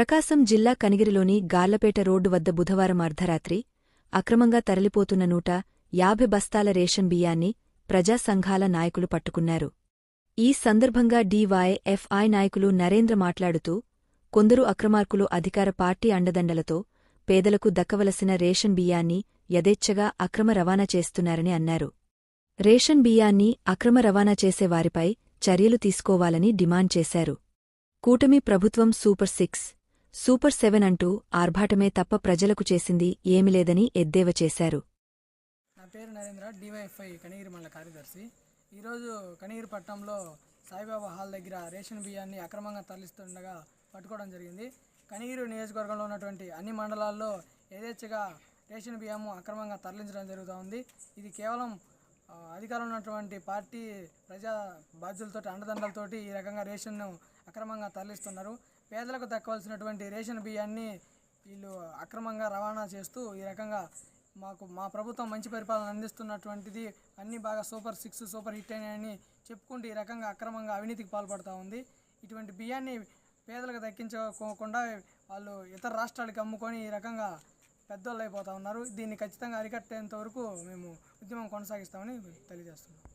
ప్రకాశం జిల్లా కనిగిరిలోని గార్లపేట రోడ్డు వద్ద బుధవారం అర్ధరాత్రి అక్రమంగా తరలిపోతున్న నూట యాభై బస్తాల రేషన్ బియ్యాన్ని ప్రజా సంఘాల నాయకులు పట్టుకున్నారు. ఈ సందర్భంగా డీవైఎఫ్ఐ నాయకులు నరేంద్ర మాట్లాడుతూ కొందరు అక్రమార్కులు అధికార పార్టీ అండదండలతో పేదలకు దక్కవలసిన రేషన్ బియ్యాన్ని యథేచ్ఛగా అక్రమ రవాణా చేస్తున్నారని అన్నారు. రేషన్ బియ్యాన్ని అక్రమ రవాణా చేసేవారిపై చర్యలు తీసుకోవాలని డిమాండ్ చేశారు. కూటమి ప్రభుత్వం సూపర్ సిక్స్ సూపర్ సెవెన్ అంటూ ఆర్భాటమే తప్ప ప్రజలకు చేసింది ఏమిలేదని ఎద్దేవా చేశారు. నా పేరు నరేంద్ర డివైఎఫ్ఐ కనిగిరి మండల కార్యదర్శి. ఈరోజు కనిగిరి పట్టణంలో సాయిబాబా హాల్ దగ్గర రేషన్ బియ్యాన్ని అక్రమంగా తరలిస్తుండగా పట్టుకోవడం జరిగింది. కనిగిరి నియోజకవర్గంలో ఉన్నటువంటి అన్ని మండలాల్లో యథేచ్ఛగా రేషన్ బియ్యము అక్రమంగా తరలించడం జరుగుతూ ఉంది. ఇది కేవలం అధికారం ఉన్నటువంటి పార్టీ ప్రజా బాధ్యులతోటి అండదండలతోటి ఈ రకంగా రేషన్ను అక్రమంగా తరలిస్తున్నారు. పేదలకు దక్కవలసినటువంటి రేషన్ బియ్యాన్ని వీళ్ళు అక్రమంగా రవాణా చేస్తూ ఈ రకంగా మాకు మా ప్రభుత్వం మంచి పరిపాలన అందిస్తున్నటువంటిది అన్ని బాగా సూపర్ సిక్స్ సూపర్ హిట్ అని చెప్పుకుంటూ ఈ రకంగా అక్రమంగా అవినీతికి పాల్పడుతూ ఉంది. ఇటువంటి బియ్యాన్ని పేదలకు దక్కించుకోకుండా వాళ్ళు ఇతర రాష్ట్రాలకు అమ్ముకొని ఈ రకంగా పెద్దోళ్ళు అయిపోతూ ఉన్నారు. దీన్ని ఖచ్చితంగా అరికట్టేంత వరకు మేము ఉద్యమం కొనసాగిస్తామని తెలియజేస్తున్నాం.